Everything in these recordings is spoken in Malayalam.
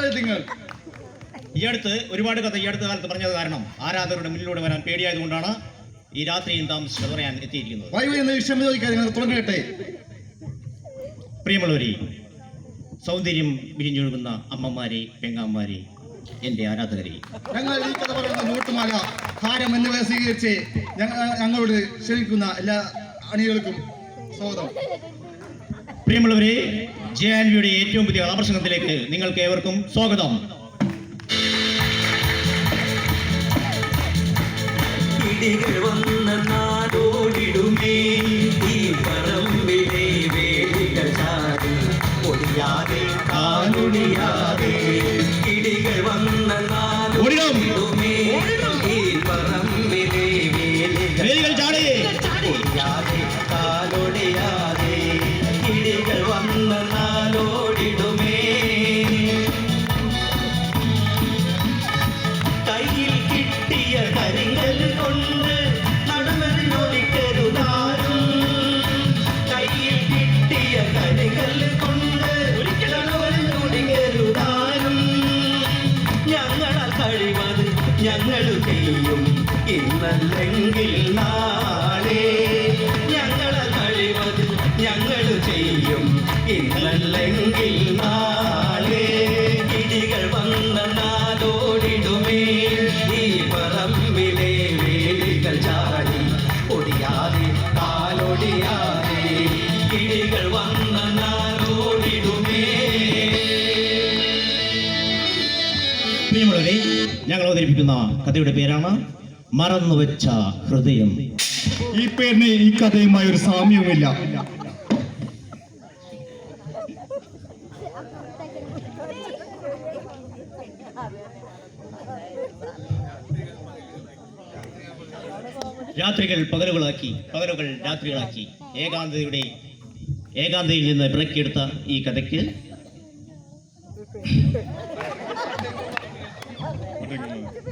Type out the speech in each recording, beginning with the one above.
നിങ്ങൾ? ഈ അടുത്ത് ഒരുപാട് കഥ ഈ അടുത്ത കാലത്ത് പറഞ്ഞത് കാരണം ആരാധകരുടെ മുന്നിലൂടെ വരാൻ പേടിയായതുകൊണ്ടാണ് ഈ രാത്രിയും താമസിച്ചത് പറയാൻ എത്തിയിരിക്കുന്നത്. എന്ന് ചോദിക്കാതെ തുടങ്ങട്ടെ. പ്രിയമുള്ളവരെ സൗന്ദര്യം വിരിഞ്ഞൊഴുകുന്ന അമ്മമാരെ പെങ്ങാമാരെ എന്റെ ആരാധകരെ. ഞങ്ങൾ ഈ കഥ പറയുന്ന നോട്ടുമാല ഹാരം എന്നിവ സ്വീകരിച്ച് ഞങ്ങളോട് ക്ഷണിക്കുന്ന എല്ലാ അണികൾക്കും സ്വാഗതം. പ്രിയമുള്ളവരെ ജെ ആൻഡ് വിയുടെ ഏറ്റവും പുതിയ കഥാപ്രസംഗത്തിലേക്ക് നിങ്ങൾക്ക് ഏവർക്കും സ്വാഗതം. വന്ന ഇന്നല്ലെങ്കിൽ നാളെ ഞങ്ങളെ കഴിവത് ഞങ്ങൾ ചെയ്യും. ഇന്നല്ലെങ്കിൽ നാളെ ഇടികൾ വന്ന നാടോടിടുമേ. ഈ പറമ്പിലെ വേലികൾ ചാടി ഒടിയാതെ കാലൊടിയാതെ ഇടികൾ വന്ന നാടോടിടുമേ. പ്രിയമുള്ളവരെ ഞങ്ങൾ അവതരിപ്പിക്കുന്ന കഥയുടെ പേരാണ് മറന്നുവെച്ച ഹൃദയം. ഈ പേരിന് ഈ കഥയുമായി ഒരു സാമ്യവുമില്ല. രാത്രികൾ പകലുകളാക്കി പകലുകൾ രാത്രികളാക്കി. ഏകാന്തതയുടെ ഏകാന്തയിൽ നിന്ന് പിറക്കിയെടുത്ത ഈ കഥയ്ക്ക്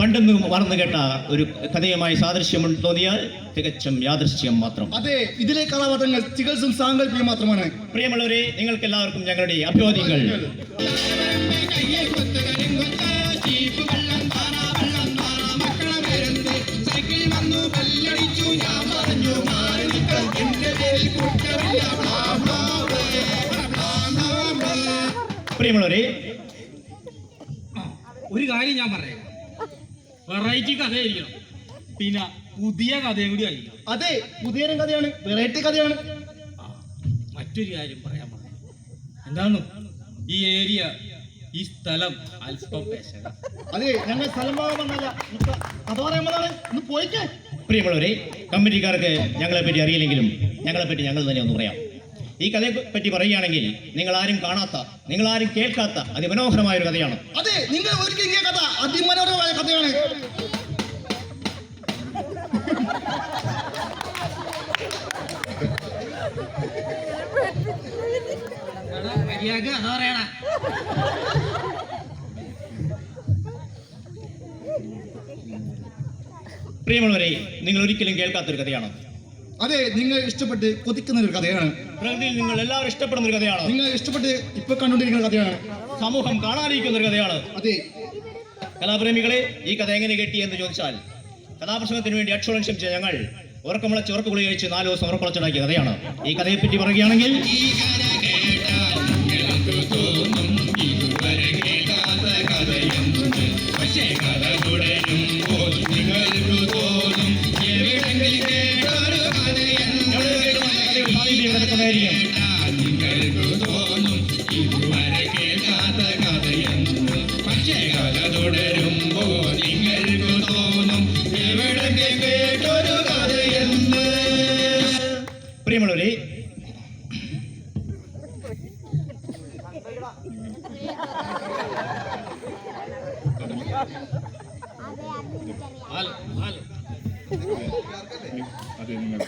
പണ്ടെന്ന് മറന്നു കേട്ട ഒരു കഥയുമായി സാദൃശ്യം തോന്നിയാൽ തികച്ചും യാദൃശ്യം മാത്രം. അതെ ഇതിലെ കഥാപാത്രങ്ങൾ തികച്ചും സാങ്കല്പികം മാത്രമാണ്. പ്രിയമുള്ളവരെ നിങ്ങൾക്ക് എല്ലാവർക്കും ഞങ്ങളുടെ അഭിവാദ്യങ്ങൾ. പ്രിയമുള്ളവരെ ഒരു കാര്യം ഞാൻ പറയാം വെറൈറ്റി കഥയായിരിക്കണം. പിന്നെ പുതിയ കഥയും കൂടി ആയിരിക്കണം. അതെ പുതിയ കഥയാണ് വെറൈറ്റി കഥയാണ്. മറ്റൊരു കാര്യം പറയാൻ പറഞ്ഞു. എന്താണ്? ഈ ഏരിയ ഈ സ്ഥലം അല്പം അതെ ഞങ്ങൾ സ്ഥലം ഭാഗം വന്നല്ല ഈ ക- കഥ പറയുമ്പോഴാണ് ഒന്ന് പോയിക്കേ. പ്രിയമുള്ളവരെ കമ്മിറ്റിക്കാർക്ക് ഞങ്ങളെ പറ്റി അറിയില്ലെങ്കിലും ഞങ്ങളെ പറ്റി ഞങ്ങൾ തന്നെ ഒന്ന് പറയാം. ഈ കഥയെ പറ്റി പറയുകയാണെങ്കിൽ നിങ്ങൾ ആരും കാണാത്ത നിങ്ങൾ ആരും കേൾക്കാത്ത അതിമനോഹരമായ ഒരു കഥയാണ്. അതെ നിങ്ങൾ കഥ. അതിമനോഹരമായ കഥയാണ്. പ്രിയമുള്ളവരെ നിങ്ങൾ ഒരിക്കലും കേൾക്കാത്തൊരു കഥയാണ്. അതെ നിങ്ങൾ ഇഷ്ടപ്പെട്ട് കൊതിക്കുന്ന ഒരു കഥയാണ്. പ്രകൃതിയിൽ നിങ്ങൾ എല്ലാവരും ഇഷ്ടപ്പെടുന്ന ഒരു കഥയാണ്. നിങ്ങൾ ഇഷ്ടപ്പെട്ട് ഇപ്പൊ കണ്ടുകൊണ്ടിരിക്കുന്ന കഥയാണ്. സമൂഹം കാണാതിരിക്കുന്ന ഒരു കഥയാണ്. അതെ. കലാപ്രേമികളെ ഈ കഥ എങ്ങനെ കെട്ടി എന്ന് ചോദിച്ചാൽ കഥാപ്രസംഗത്തിന് വേണ്ടി അക്ഷരം ക്ഷമിച്ച ഞങ്ങൾ ഉറക്കമുളച്ച് ഉറക്ക ഗുളി കഴിച്ച് നാല് ദിവസം ഉറക്കുളച്ചുണ്ടാക്കിയ കഥയാണ്. ഈ കഥയെപ്പറ്റി പറയുകയാണെങ്കിൽ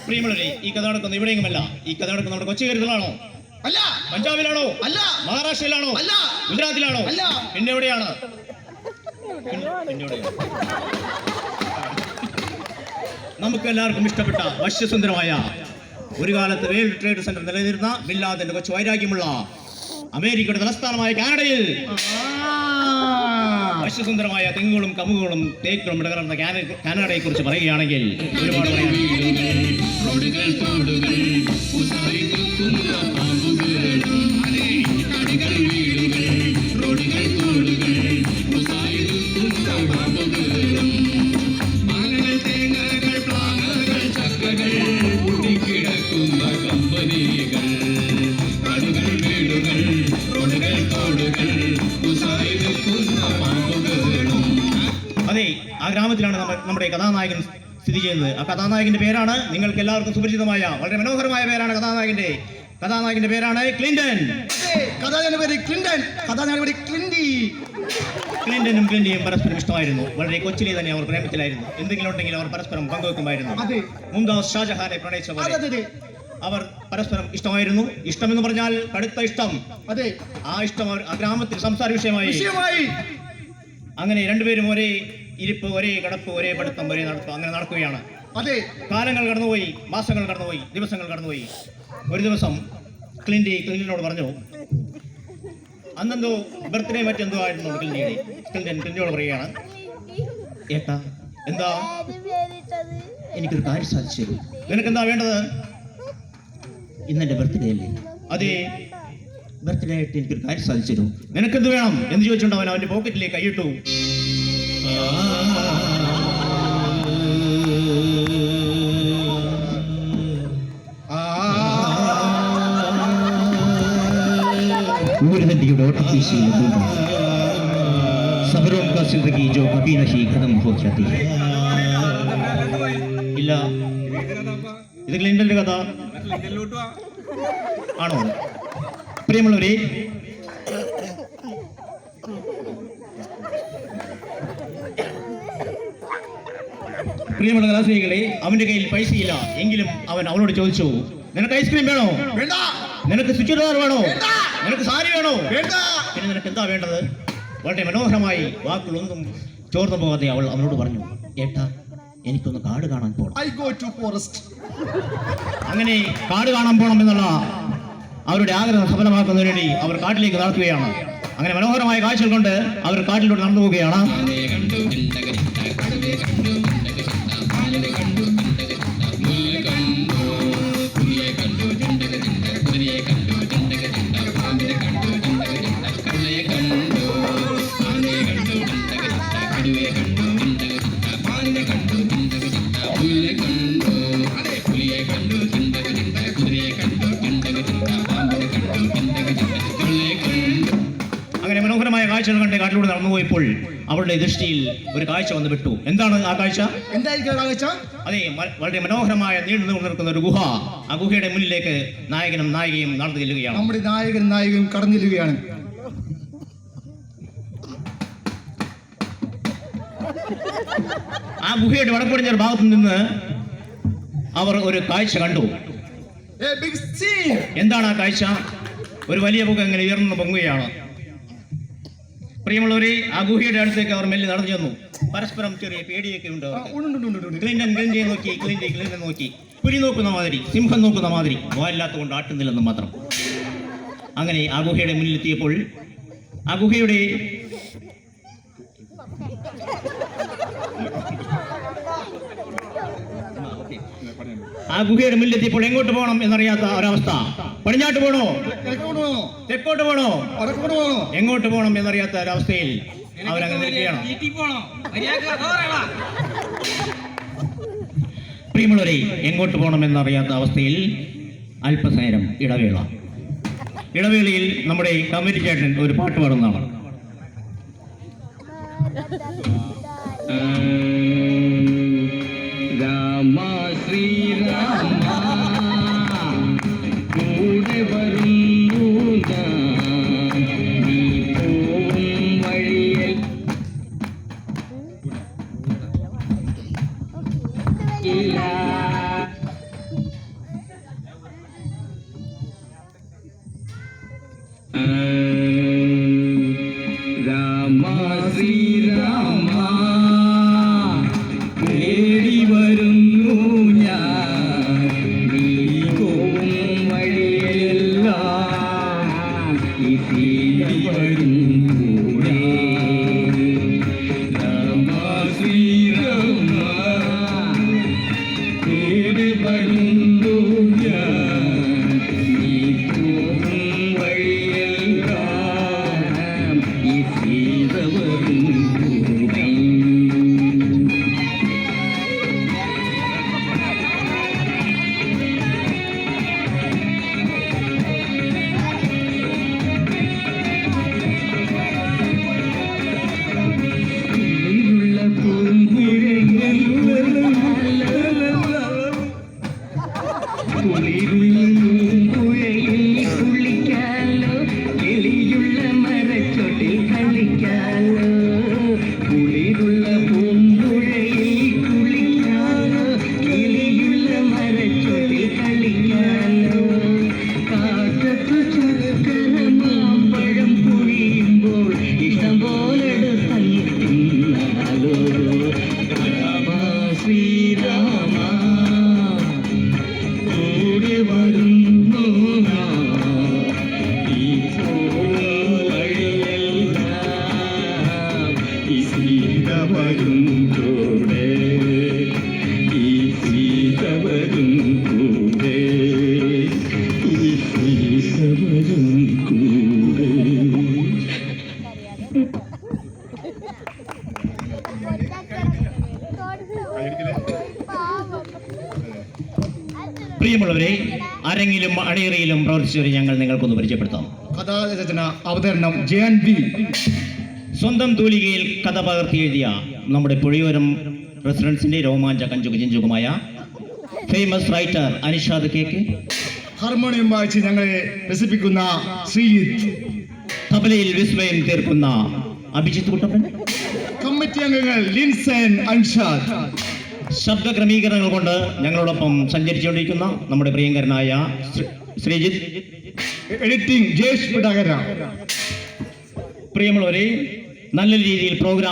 പ്രിയമുള്ളവരെ ഈ കഥ നടക്കുന്നത് ഇവിടെയുമല്ല. ഈ കഥ നടക്കുന്നത് നമ്മുടെ കൊച്ചി കരുതലാണോ അല്ല. പഞ്ചാബിലാണോ? അല്ല. മഹാരാഷ്ട്രയിലാണോ? അല്ല. ഗുജറാത്തിലാണോ? അല്ല. പിന്നെ എവിടെയാണ്? നമുക്ക് എല്ലാവർക്കും ഇഷ്ടപ്പെട്ട വശ്യസുന്ദരമായ ഒരു കാലത്ത് വേൾഡ് ട്രേഡ് സെന്റർ നിലനിന്നിരുന്ന ബില്ലാദിന്റെ കൊച്ചു വൈരാഗ്യമുള്ള അമേരിക്കയുടെ തലസ്ഥാനമായ കാനഡയിൽ. ആ വശ്യസുന്ദരമായ തെങ്ങുകളും കമുകുകളും തേക്കുകളും ഇടകലർന്ന കാന- കാനഡയെ കുറിച്ച് പറയുകയാണെങ്കിൽ ഒരുപാട് പറയാനുണ്ട് ആ ഗ്രാമത്തിലാണ് നമ്മ- നമ്മുടെ കഥാനായകൻ സ്ഥിതി ചെയ്യുന്നത്. ആ കഥാനായകന്റെ പേരാണ് നിങ്ങൾക്ക് എല്ലാവർക്കും സുപരിചിതമായ വളരെ മനോഹരമായ പേരാണ് കഥാനായകന്റെ. കഥാനായകന്റെ പേരാണ് ക്ലിന്റൺ കഥാജനപതി ക്ലിന്റൺ ക്ലിൻഡി. ക്ലിന്റനും ക്ലിന്റിയും പരസ്പരം ഇഷ്ടമായിരുന്നു. വളരെ കൊച്ചിലെ തന്നെ അവർ പ്രേമത്തിലായിരുന്നു. എന്തെങ്കിലും ഉണ്ടെങ്കിൽ അവർ പരസ്പരം പങ്കുവെക്കുമായിരുന്നു. മുംതാസ് ഷാജഹാനെ പ്രണയിച്ച അവർ പരസ്പരം ഇഷ്ടമായിരുന്നു. ഇഷ്ടം എന്ന് പറഞ്ഞാൽ കടുത്ത ഇഷ്ടം. അതെ. ആ ഇഷ്ടം അവർ ആ ഗ്രാമത്തിൽ സംസാര വിഷയമായി. അങ്ങനെ രണ്ടുപേരും ഒരേ ഇരിപ്പ് ഒരേ കിടപ്പ് ഒരേ പഠിത്തം ഒരേ നടത്തം അങ്ങനെ നടക്കുകയാണ്. അതെ കാലങ്ങൾ കടന്നുപോയി മാസങ്ങൾ കടന്നുപോയി ദിവസങ്ങൾ കടന്നുപോയി. ഒരു ദിവസം ക്ലിൻഡി ക്ലിൻഡിനോട് പറഞ്ഞു അന്നെന്തോ ബർത്ത്ഡേ മറ്റെന്തോ ആയിരുന്നു ക്ലിൻഡിയുടെ ക്ലിൻഡൻ ക്ലിൻഡിനോട് പറയുകയാണ് ഏട്ടാ എന്താ? എനിക്കൊരു കാര്യം സാധിച്ചു നിനക്ക് എന്താ വേണ്ടത്? ഇന്നെന്റെ ബർത്ത്ഡേ അല്ലേ. അതെ. ബർത്ത്ഡേ ആയിട്ട് എനിക്കൊരു കാര്യം സാധിച്ചു നിനക്കെന്ത് വേണം? എന്ന് ചോദിച്ചുകൊണ്ട് അവൻ അവന്റെ പോക്കറ്റിലേക്ക് കൈയിട്ടു. ഊരനദിയുടെ ഓട്ടപ്പീശിയിൽ ഭൂമി സബരോം കാ സിന്ദഗി ജോ കബി നഹി ഖതം ഹോ ജാതി ഹൈ ഇല്ല. ഇത് ക്ലിന്റന്റെ കഥ. ആണോ? പ്രിയമുള്ളവരെ പ്രിയമുള്ള കലാസ്ത്രീകളെ അവന്റെ കയ്യിൽ പൈസയില്ല. എങ്കിലും അവൻ അവനോട് ചോദിച്ചു നിനക്ക് ഐസ്ക്രീം വേണോ? വേണ്ട. നിനക്ക് ചുറ്റുകാർ വേണോ? വേണ്ട. നിനക്ക് സാരി വേണോ? വേണ്ട. പിന്നെ നിനക്ക് എന്താ വേണ്ടത്? വളരെ മനോഹരമായി വാക്കുകളൊന്നും ചോർന്നു പോകാതെ അവൾ അവനോട് പറഞ്ഞു ഏട്ടാ എനിക്കൊന്ന് കാട് കാണാൻ പോകണം ഐ ഗോ ടു ഫോറസ്റ്റ് അങ്ങനെ കാട് കാണാൻ പോകണം എന്നുള്ള അവരുടെ ആഗ്രഹം സഫലമാക്കുന്നതിന് വേണ്ടി അവർ കാട്ടിലേക്ക് നടക്കുകയാണ്. അങ്ങനെ മനോഹരമായ കാഴ്ചകൾ കൊണ്ട് അവർ കാട്ടിലൂടെ നടന്നു പോവുകയാണ്. അങ്ങനെ അവളുടെ ദൃഷ്ടിയിൽ ഒരു കാഴ്ച വന്ന് വിട്ടു എന്താണ് ആ കാഴ്ച? എന്തായിരിക്കും കാഴ്ച? അതെ വളരെ മനോഹരമായ നീണ്ടു നിൽക്കുന്ന ഒരു ഗുഹ. ആ ഗുഹയുടെ മുന്നിലേക്ക് നായകനും നായികയും നടന്നു ചെല്ലുകയാണ്. നമ്മുടെ നായകൻ നായികയും കടന്നു ചെല്ലുകയാണ്. ആ ഗുഹയുടെ വടക്കുടിഞ്ഞ ഭാഗത്തു നിന്ന് അവർ ഒരു കാഴ്ച കണ്ടു. എന്താണ് ആ കാഴ്ച? ഒരു വലിയ പുക ഇങ്ങനെ ഉയർന്നു പൊങ്ങുകയാണ്. പ്രിയമുള്ളവരെ ആ ഗുഹയുടെ അടുത്തേക്ക് അവർ മെല്ലെ നടന്നു ചെന്നു. പരസ്പരം ചെറിയ പേടിയൊക്കെ ഉണ്ട് ക്ലിന്റിയെ നോക്കി ക്ലിന്റി ക്ലിന്റൻ നോക്കി. പുലി നോക്കുന്ന മാതിരി സിംഹം നോക്കുന്ന മാതിരി വായില്ലാത്ത കൊണ്ട് ആട്ടുന്നില്ലെന്ന് മാത്രം. അങ്ങനെ ആ ഗുഹയുടെ മുന്നിലെത്തിയപ്പോൾ ആ ഗുഹയുടെ ആ ഗുഹയുടെ മുന്നിലെത്തിയപ്പോൾ എങ്ങോട്ട് പോകണം എന്നറിയാത്ത ഒരവസ്ഥ. പടിഞ്ഞാട്ട് പോണോ? തെക്കോട്ട് പോണോ? എങ്ങോട്ട് പോകണം എന്നറിയാത്ത ഒരവസ്ഥയിൽ അവരങ്ങനെ നിൽക്കുകയാണ്. പ്രിയമുള്ളവരെ എങ്ങോട്ട് പോകണം എന്നറിയാത്ത അവസ്ഥയിൽ അല്പസേരം ഇടവേള. ഇടവേളയിൽ നമ്മുടെ കമ്മിറ്റി ചേട്ടൻ ഒരു പാട്ട് പാടുന്നതാണ്. ഈ പ്രിയമുള്ളവരെ അരങ്ങിലും അണിയറയിലും പ്രവർത്തിച്ചവരെ ഞങ്ങൾ നിങ്ങൾക്കൊന്ന് പരിചയപ്പെടുത്താം. കഥാരചന അവതരണം ജെ എൻ ബി സ്വന്തം തൂലികയിൽ കഥ പകർത്തി എഴുതിയ നമ്മുടെ പുഴയോരം റെസിഡൻസിന്റെ രോമാഞ്ച കഞ്ചുക ചിഞ്ചുകുമായ famous writer Anishad cake harmonium വായിച്ച് ഞങ്ങളെ രസിപ്പിക്കുന്ന ശ്രീജിത്ത്. തബലയിൽ വിസ്മയം തീർക്കുന്ന അഭിജിത്ത് കുട്ടപ്പൻ. കമ്മിറ്റി അംഗങ്ങൾ ലിൻസൻ അൻഷാദ്. ശബ്ദ ക്രമീകരണങ്ങൾ കൊണ്ട് ഞങ്ങളോടൊപ്പം സഞ്ചരിച്ചുകൊണ്ടിരിക്കുന്ന നമ്മുടെ പ്രിയങ്കരനായ ശ്രീജിത് ശ്രീജിത്ത് എഡിറ്റിംഗ് പിടാകര പ്രിയമുള്ളവരെ നല്ല രീതിയിൽ പ്രോഗ്രാം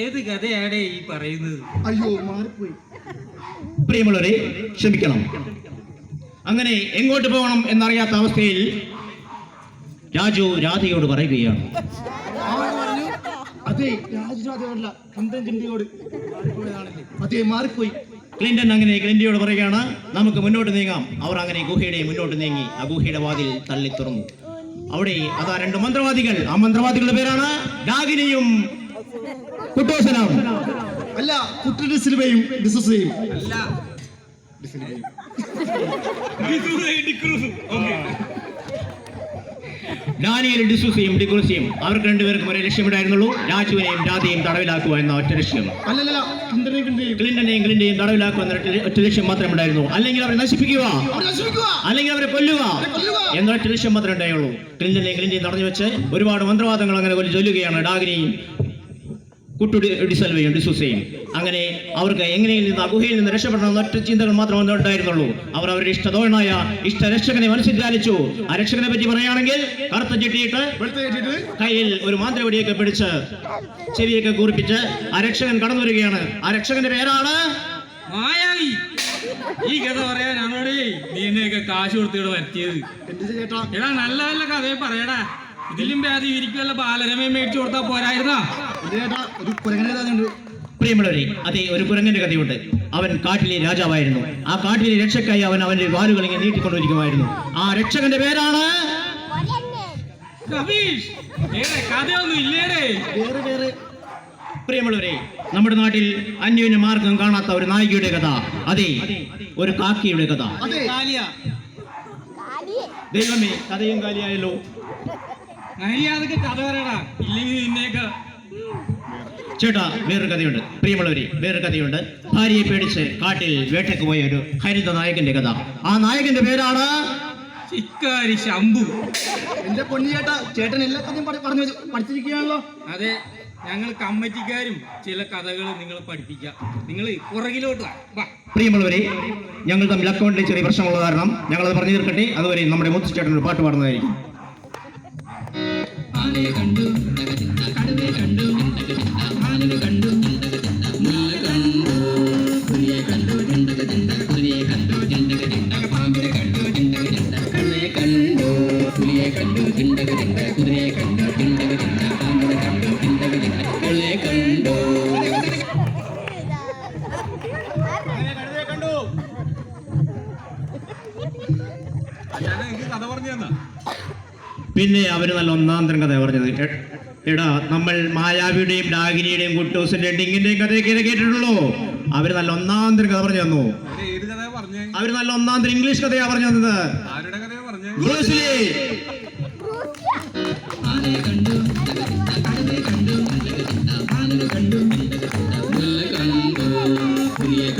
ഏത് കഥയാണ് ഈ പറയുന്നത്? അയ്യോ മാറിപ്പോയി. പ്രിയമുള്ളവരെ ക്ഷമിക്കണം. അങ്ങനെ എങ്ങോട്ട് പോകണം എന്നറിയാത്ത അവസ്ഥയിൽ രാജു രാധയോട് പറയുകയാണ്. അതെ അതെ മാറിപ്പോയി. ക്ലിന്റൺ അങ്ങനെ ക്ലിന്റിയോട് പറയുകയാണ്. നമുക്ക് മുന്നോട്ട് നീങ്ങാം. അവർ അങ്ങനെ ഗുഹയുടെ മുന്നോട്ട് നീങ്ങി ആ ഗുഹയുടെ വാതിൽ തള്ളി തുറന്നു അവിടെ അതാ രണ്ട് മന്ത്രവാദികൾ. ആ മന്ത്രവാദികളുടെ പേരാണ് ഡാഗിനിയും കുട്ടോസനാവും അല്ല കുട്ടിയുടെ സിനിമയും ഡിസസയും അല്ല. ഡാനിയലും ഡിസൂസയും ഡിക്കുൾസിയും അവർക്ക് രണ്ടുപേർക്കും ഒരേ ലക്ഷ്യമുണ്ടായിരുന്നുള്ളൂ. രാജുവിനെയും രാധയും തടവിലാക്കുക എന്ന ഒറ്റ ലക്ഷ്യം. അല്ലല്ല ക്ലിന്റനെയും ക്ലിന്റെയും തടവിലാക്കുക എന്ന ഒറ്റ- ഒറ്റ ലക്ഷ്യം മാത്രമേ ഉണ്ടായിരുന്നു അല്ലെങ്കിൽ അവരെ നശിപ്പിക്കുക. അല്ലെങ്കിൽ അവരെ കൊല്ലുക. എന്ന എന്നൊറ്റ ലക്ഷ്യം മാത്രമേ ഉണ്ടായുള്ളൂ. ക്ലിന്റനെയും ക്ലിന്റെയും തടഞ്ഞു വെച്ച് ഒരുപാട് മന്ത്രവാദങ്ങൾ അങ്ങനെ കൊല്ലി ചൊല്ലുകയാണ് ഡാഗിനിയും കുട്ടുടി ഡിസൽവയും ചെയ്യും അങ്ങനെ അവർക്ക് എങ്ങനെയും നിന്ന് ആ ഗുഹയിൽ നിന്ന് രക്ഷപ്പെടണം ഒറ്റ ചിന്തകൾ മാത്രമേ ഉണ്ടായിരുന്നുള്ളൂ. അവർ അവരുടെ ഇഷ്ടതോണായ ഇഷ്ടരക്ഷകനെ മനസ്സിൽ ധ്യാനിച്ചു. ആ രക്ഷകനെ പറ്റി പറയുകയാണെങ്കിൽ കറുത്ത ചിട്ടിയിട്ട് കയ്യിൽ ഒരു മാന്ത്രവടിയൊക്കെ പിടിച്ച് ചെവിയൊക്കെ കൂറിപ്പിച്ച് ആ രക്ഷകൻ കടന്നു വരികയാണ് ആ രക്ഷകന്റെ പേരാണ്? മായാവി. ഈ കഥ പറയാനാണോടേ? നീ എന്നെയൊക്കെ കാശ് കൊടുത്തിവിടെ വരുത്തിയത്. എടാ നല്ല നല്ല കഥയെ പറയടാ. ഇതിലും ഭേദം ഇരിക്കുമല്ലോ ബാലരമയെ മേടിച്ചു കൊടുത്താൽ പോരായിരുന്നാ? ഒരു കുരങ്ങനെ കഥയുണ്ട്. പ്രിയമുള്ളവരെ അതെ ഒരു കുരങ്ങന്റെ കഥയുണ്ട്. അവൻ കാട്ടിലെ രാജാവായിരുന്നു. ആ കാട്ടിലെ രക്ഷക്കായി അവൻ അവന്റെ വാലുകൾ ഇങ്ങനെ നീട്ടിക്കൊണ്ടിരിക്കുമായിരുന്നു. ആ രക്ഷകന്റെ പേരാണ് വേറെ വേറെ. പ്രിയമുള്ളവരെ നമ്മുടെ നാട്ടിൽ അന്യോന്യ മാർഗം കാണാത്ത ഒരു നായികയുടെ കഥ. അതെ ഒരു കാക്കിയുടെ കഥ. ദൈവമേ കഥയും കാലിയായല്ലോ. മര്യാദയ്ക്ക് കഥ പറയടാ. ഇല്ലെങ്കിൽ നിന്നേക്ക് ചേട്ടാ വേറൊരു കഥയുണ്ട്. പ്രിയമുള്ളവരെ വേറൊരു കഥയുണ്ട്. ഭാര്യയെ പേടിച്ച് കാട്ടിൽ വേട്ടയ്ക്ക് പോയ ഒരു ഹരിത നായകന്റെ കഥ. ആ നായകന്റെ പേരാണ് ചിക്കാരി ശംഭു. എന്റെ പൊന്നിയേട്ട ചേട്ടൻ എല്ലാ കഥയും പറഞ്ഞു പഠിച്ചിരിക്കുകയാണല്ലോ. അതെ ഞങ്ങൾ കമ്മിറ്റിക്കാരും ചില കഥകൾ നിങ്ങൾ പഠിപ്പിക്കാം. നിങ്ങൾ പുറകിലോട്ട് പ്രിയമുള്ളവരെ ഞങ്ങൾ തമ്മിൽ അക്കൗണ്ടിൽ ചെറിയ പ്രശ്നമുള്ള കാരണം ഞങ്ങൾ അത് പറഞ്ഞു തീർക്കട്ടെ. അതുവരെ നമ്മുടെ മുത്തുചേട്ടൻ ഒരു പാട്ട് പാടുന്നതായിരിക്കും. ആനയെ കണ്ടു കടവെ കണ്ടു ആനയെ കണ്ടു. പിന്നെ അവർ നല്ല ഒന്നാം തരം കഥ പറഞ്ഞത് എടാ നമ്മൾ മായാവിയുടെയും ഡാഗിനിയുടെയും കുട്ടൂസിന്റെയും ഡിങ്ങിന്റെയും കഥയൊക്കെ കേട്ടിട്ടുള്ളൂ അവർ നല്ല ഒന്നാം തരം കഥ പറഞ്ഞു തന്നു. അവർ നല്ല ഒന്നാം തരം ഇംഗ്ലീഷ് കഥയാ പറഞ്ഞു തന്നത്. ആരുടെ കഥയാ പറഞ്ഞേ ബ്രൂസ് ലീ. ആരെ കണ്ടു.